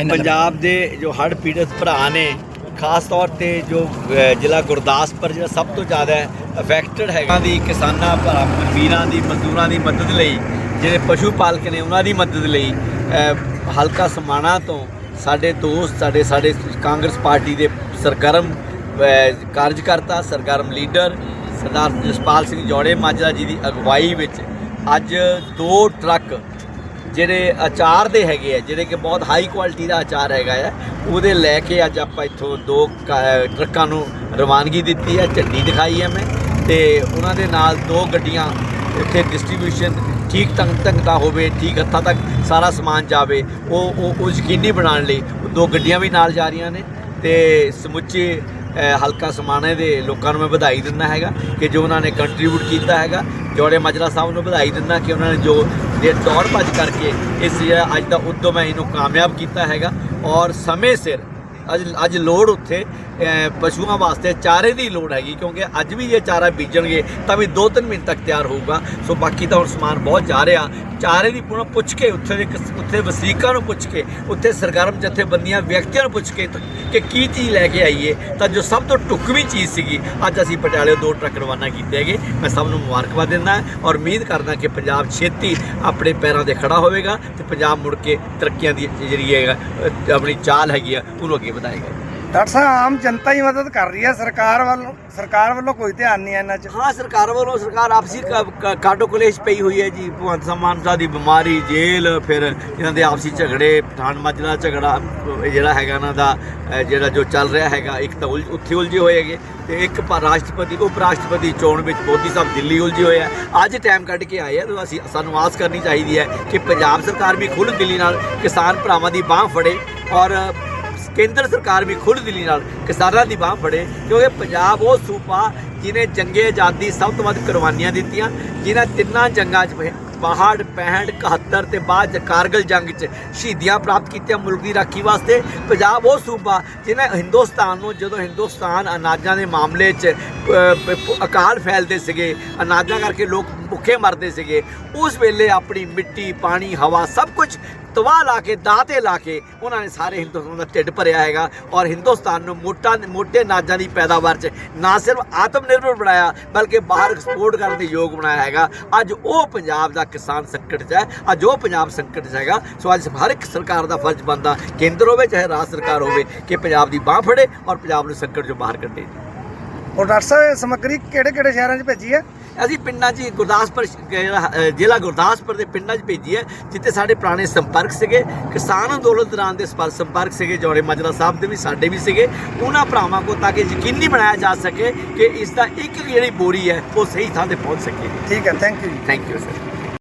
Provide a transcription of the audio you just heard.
ਪੰਜਾਬ ਦੇ ਜੋ ਹੜ੍ਹ ਪੀੜਤ ਭਰਾ ਨੇ, ਖਾਸ ਤੌਰ ਤੇ ਜੋ ਜ਼ਿਲ੍ਹਾ ਗੁਰਦਾਸਪੁਰ, ਜਿਹੜਾ ਸਭ ਤੋਂ ਜ਼ਿਆਦਾ ਅਫੈਕਟਡ ਹੈਗਾ। ਦੀ ਕਿਸਾਨਾਂ ਭਰਾ, ਵੀਰਾਂ ਦੀ, ਮਜ਼ਦੂਰਾਂ ਦੀ ਮਦਦ ਲਈ, ਜਿਹੜੇ ਪਸ਼ੂ ਪਾਲਕ ਨੇ, ਉਹਨਾਂ ਦੀ ਮਦਦ ਲਈ ਹਲਕਾ ਸਮਾਣਾ ਤੋਂ ਸਾਡੇ ਦੋਸਤ, ਸਾਡੇ ਸਾਡੇ ਕਾਂਗਰਸ ਪਾਰਟੀ ਦੇ ਸਰਗਰਮ ਕਾਰਜਕਰਤਾ, ਸਰਗਰਮ ਲੀਡਰ, ਸਰਦਾਰ ਜਸਪਾਲ ਸਿੰਘ ਜੋੜੇ ਮਾਜਰਾ ਜੀ ਦੀ ਅਗਵਾਈ ਵਿੱਚ ਅੱਜ ਦੋ ਟਰੱਕ ਜਿਹੜੇ ਅਚਾਰ ਦੇ ਹੈਗੇ ਆ, ਜਿਹੜੇ ਕਿ ਬਹੁਤ ਹਾਈ ਕੁਆਲਿਟੀ ਦਾ ਅਚਾਰ ਹੈਗਾ ਆ, ਉਹਦੇ ਲੈ ਕੇ ਅੱਜ ਆਪਾਂ ਇੱਥੋਂ ਦੋ ਕ- ਟਰੱਕਾਂ ਨੂੰ ਰਵਾਨਗੀ ਦਿੱਤੀ ਹੈ, ਝੰਡੀ ਦਿਖਾਈ ਹੈ ਮੈਂ, ਤੇ ਉਹਨਾਂ ਦੇ ਨਾਲ ਦੋ ਗੱਡੀਆਂ ਇੱਥੇ ਡਿਸਟ੍ਰੀਬਿਊਸ਼ਨ ਠੀਕ ਢੰਗ ਢੰਗ ਦਾ ਹੋਵੇ, ਠੀਕ ਹੱਥਾਂ ਤੱਕ ਸਾਰਾ ਸਮਾਨ ਜਾਵੇ, ਉਹ ਉਹ ਯਕੀਨੀ ਬਣਾਉਣ ਲਈ ਦੋ ਗੱਡੀਆਂ ਵੀ ਨਾਲ ਜਾ ਰਹੀਆਂ ਨੇ, ਤੇ ਸਮੁੱਚੇ ਹਲਕਾ ਸਮਾਣੇ ਦੇ ਲੋਕਾਂ ਨੂੰ ਮੈਂ ਵਧਾਈ ਦਿੰਦਾ ਹੈਗਾ ਕਿ ਜੋ ਉਹਨਾਂ ਨੇ ਕੰਟਰੀਬਿਊਟ ਕੀਤਾ ਹੈਗਾ, ਜੋੜੇ ਮਾਜਰਾ ਸਾਹਿਬ ਨੂੰ ਵਧਾਈ ਦਿੰਦਾ ਕਿ ਉਹਨਾਂ ਨੇ ਜੋ ਜੇ ਦੌੜ ਭੱਜ ਕਰਕੇ ਇਸ, ਅੱਜ ਦਾ ਉਦਮ ਹੈ, ਇਹਨੂੰ ਕਾਮਯਾਬ ਕੀਤਾ ਹੈਗਾ। ਔਰ ਸਮੇਂ ਸਿਰ ਅੱਜ ਅੱਜ ਲੋੜ ਉੱਥੇ ਪਸ਼ੂਆਂ ਵਾਸਤੇ ਚਾਰੇ ਦੀ ਲੋੜ ਹੈਗੀ, ਕਿਉਂਕਿ ਅੱਜ ਵੀ ਜੇ ਚਾਰਾ ਬੀਜਣਗੇ ਤਾਂ ਵੀ 2-3 ਮਹੀਨੇ ਤੱਕ ਤਿਆਰ ਹੋਊਗਾ। ਸੋ ਬਾਕੀ ਤਾਂ ਹੁਣ ਸਮਾਨ ਬਹੁਤ ਜਾ ਰਿਹਾ। ਚਾਰੇ ਦੀ ਪੂਰਾ ਪੁੱਛ ਕੇ ਉੱਥੇ ਦੇ ਉੱਥੇ ਵਸਨੀਕਾਂ ਨੂੰ ਪੁੱਛ ਕੇ, ਉੱਥੇ ਸਰਗਰਮ ਜਥੇਬੰਦੀਆਂ ਵਿਅਕਤੀਆਂ ਨੂੰ ਪੁੱਛ ਕੇ ਕਿ ਕੀ ਚੀਜ਼ ਲੈ ਕੇ ਆਈਏ। ਤਾਂ ਜੋ ਸਭ ਤੋਂ ਢੁਕਵੀਂ ਚੀਜ਼ ਸੀਗੀ, ਅੱਜ ਅਸੀਂ ਪਟਿਆਲੇ ਦੋ ਟਰੱਕ ਰਵਾਨਾ ਕੀਤੇ ਹੈਗੇ। ਮੈਂ ਸਭ ਨੂੰ ਮੁਬਾਰਕਬਾਦ ਦਿੰਦਾ ਔਰ ਉਮੀਦ ਕਰਦਾ ਕਿ ਪੰਜਾਬ ਛੇਤੀ ਆਪਣੇ ਪੈਰਾਂ ਤੇ ਖੜਾ ਹੋਵੇਗਾ ਤੇ ਪੰਜਾਬ ਮੁੜ ਕੇ ਤਰੱਕੀਆਂ ਦੀ ਜਿਹੜੀ ਹੈਗਾ ਆਪਣੀ ਚਾਲ ਹੈਗੀ ਆ, ਉਹਨੂੰ ਅੱਗੇ ਵਧਾਏਗਾ ਡਾਕਟਰ ਸਾਹਿਬ ਆਮ ਜਨਤਾ ਹੀ ਮਦਦ ਕਰ ਰਹੀ ਹੈ ਸਰਕਾਰ ਵੱਲੋਂ ਸਰਕਾਰ ਵੱਲੋਂ ਕੋਈ ਧਿਆਨ ਨਹੀਂ ਹੈ ਇਹਨਾਂ 'ਚ। ਹਾਂ ਸਰਕਾਰ ਵੱਲੋਂ ਸਰਕਾਰ ਆਪਸੀ ਕ- ਕ- ਕਾਟੋ ਕਲੇਸ਼ ਪਈ ਹੋਈ ਹੈ ਜੀ। ਭਗਵੰਤ ਮਾਨ ਸਾਹਿਬ ਦੀ ਬਿਮਾਰੀ ਜੇਲ੍ਹ ਫਿਰ ਇਹਨਾਂ ਦੇ ਆਪਸੀ ਝਗੜੇ ਪਠਾਨ ਮਾਜਰਾ ਝਗੜਾ ਜਿਹੜਾ ਹੈਗਾ ਇਹਨਾਂ ਦਾ ਜਿਹੜਾ ਜੋ ਚੱਲ ਰਿਹਾ ਹੈਗਾ ਇੱਕ ਤਾਂ ਉੱਥੇ ਉਲਝੇ ਹੋਏ ਹੈਗੇ ਤੇ ਇੱਕ ਰਾਸ਼ਟਰਪਤੀ ਉਪ ਰਾਸ਼ਟਰਪਤੀ ਚੋਣ ਵਿੱਚ ਮੋਦੀ ਸਾਹਿਬ ਦਿੱਲੀ ਉਲਝੇ ਹੋਏ ਆ। ਅੱਜ ਟਾਈਮ ਕੱਢ ਕੇ ਆਏ ਆ ਤਾਂ ਅਸੀਂ ਸਾਨੂੰ ਆਸ ਕਰਨੀ ਚਾਹੀਦੀ ਹੈ ਕਿ ਪੰਜਾਬ ਸਰਕਾਰ ਵੀ ਖੁੱਲ੍ਹ ਦਿੱਲੀ ਨਾਲ ਕਿਸਾਨ ਭਰਾਵਾਂ ਦੀ ਬਾਹ ਫੜੇ ਔਰ ਕੇਂਦਰ ਸਰਕਾਰ ਵੀ ਖੁੱਲ੍ਹ ਦਿੱਲੀ ਨਾਲ ਕਿਸਾਨਾਂ ਦੀ ਬਾਹ ਫੜੇ, ਕਿਉਂਕਿ ਪੰਜਾਬ ਉਹ ਸੂਬਾ ਜਿਨੇ ਜੰਗੇ ਆਜ਼ਾਦੀ ਸਭ ਤੋਂ ਵੱਧ ਕੁਰਬਾਨੀਆਂ ਦਿੱਤੀਆਂ ਜਿਨ੍ਹਾਂ ਤਿੰਨਾਂ ਜੰਗਾਂ 'ਚ 62 65 71 ਤੇ ਬਾਅਦ 'ਚ ਕਾਰਗਲ ਜੰਗ 'ਚ ਸ਼ਹੀਦੀਆਂ ਪ੍ਰਾਪਤ ਕੀਤੀਆਂ ਮੁਲਕ ਦੀ ਰਾਖੀ ਵਾਸਤੇ। ਪੰਜਾਬ ਉਹ ਸੂਬਾ ਜਿਹਨੇ ਹਿੰਦੁਸਤਾਨ ਨੂੰ, ਜਦੋਂ ਹਿੰਦੁਸਤਾਨ ਅਨਾਜਾਂ ਦੇ ਮਾਮਲੇ 'ਚ ਅਕਾਲ ਫੈਲਦੇ ਸੀਗੇ, ਅਨਾਜਾਂ ਕਰਕੇ ਲੋਕ ਭੁੱਖੇ ਮਰਦੇ ਸੀਗੇ। ਉਸ ਵੇਲੇ ਆਪਣੀ ਮਿੱਟੀ, ਪਾਣੀ, ਹਵਾ ਸਭ ਕੁਝ ਤਬਾਹ ਲਾ ਕੇ ਦਾਤੇ ਲਾ ਕੇ ਉਹਨਾਂ ਨੇ ਸਾਰੇ ਹਿੰਦੁਸਤਾਨ ਦਾ ਢਿੱਡ ਭਰਿਆ ਹੈਗਾ ਔਰ ਹਿੰਦੁਸਤਾਨ ਨੂੰ ਮੋਟਾ, ਮੋਟੇ ਨਾਜਾਂ ਦੀ ਪੈਦਾਵਾਰ 'ਚ ਨਾ ਸਿਰਫ ਆਤਮ ਨਿਰਭਰ ਬਣਾਇਆ, ਬਲਕਿ ਬਾਹਰ ਐਕਸਪੋਰਟ ਕਰਨ ਦੇ ਯੋਗ ਬਣਾਇਆ ਹੈਗਾ। ਅੱਜ ਉਹ ਪੰਜਾਬ ਦਾ ਕਿਸਾਨ ਸੰਕਟ 'ਚ ਹੈ। ਅੱਜ ਉਹ ਪੰਜਾਬ ਸੰਕਟ 'ਚ ਹੈਗਾ। ਸੋ ਅੱਜ ਹਰ ਇੱਕ ਸਰਕਾਰ ਦਾ ਫਰਜ਼ ਬਣਦਾ, ਕੇਂਦਰ ਹੋਵੇ ਚਾਹੇ ਰਾਜ ਸਰਕਾਰ ਹੋਵੇ, ਕਿ ਪੰਜਾਬ ਦੀ ਬਾਹ ਫੜੇ ਔਰ ਪੰਜਾਬ ਨੂੰ ਸੰਕਟ 'ਚੋਂ ਬਾਹਰ ਕੱਢੇ। ਔਰ ਡਾਕਟਰ ਸਾਹਿਬ, ਇਹ ਸਮੱਗਰੀ ਕਿਹੜੇ ਕਿਹੜੇ ਸ਼ਹਿਰਾਂ 'ਚ ਭੇਜੀ ਹੈ? ਅਸੀਂ ਪਿੰਡਾਂ 'ਚ ਗੁਰਦਾਸਪੁਰ ਜ਼ਿਲ੍ਹਾ ਗੁਰਦਾਸਪੁਰ ਦੇ ਪਿੰਡਾਂ 'ਚ ਭੇਜੀ ਹੈ ਜਿੱਥੇ ਸਾਡੇ ਪੁਰਾਣੇ ਸੰਪਰਕ ਸੀਗੇ। ਕਿਸਾਨ ਅੰਦੋਲਨ ਦੌਰਾਨ ਦੇ ਸਪਰ- ਸੰਪਰਕ ਸੀਗੇ ਜੋੜੇ ਮਾਜਰਾ ਸਾਹਿਬ ਦੇ ਵੀ ਸਾਡੇ ਵੀ ਸੀਗੇ। ਉਹਨਾਂ ਭਰਾਵਾਂ ਕੋ ਤਾਂ ਕਿ ਯਕੀਨੀ ਬਣਾਇਆ ਜਾ ਸਕੇ ਕਿ ਇਸ ਦਾ ਇੱਕ ਜਿਹੜੀ ਬੋਰੀ ਹੈ ਉਹ ਸਹੀ ਥਾਂ ਤੇ ਪਹੁੰਚ ਸਕੇ। ਠੀਕ ਹੈ thank you thank you sir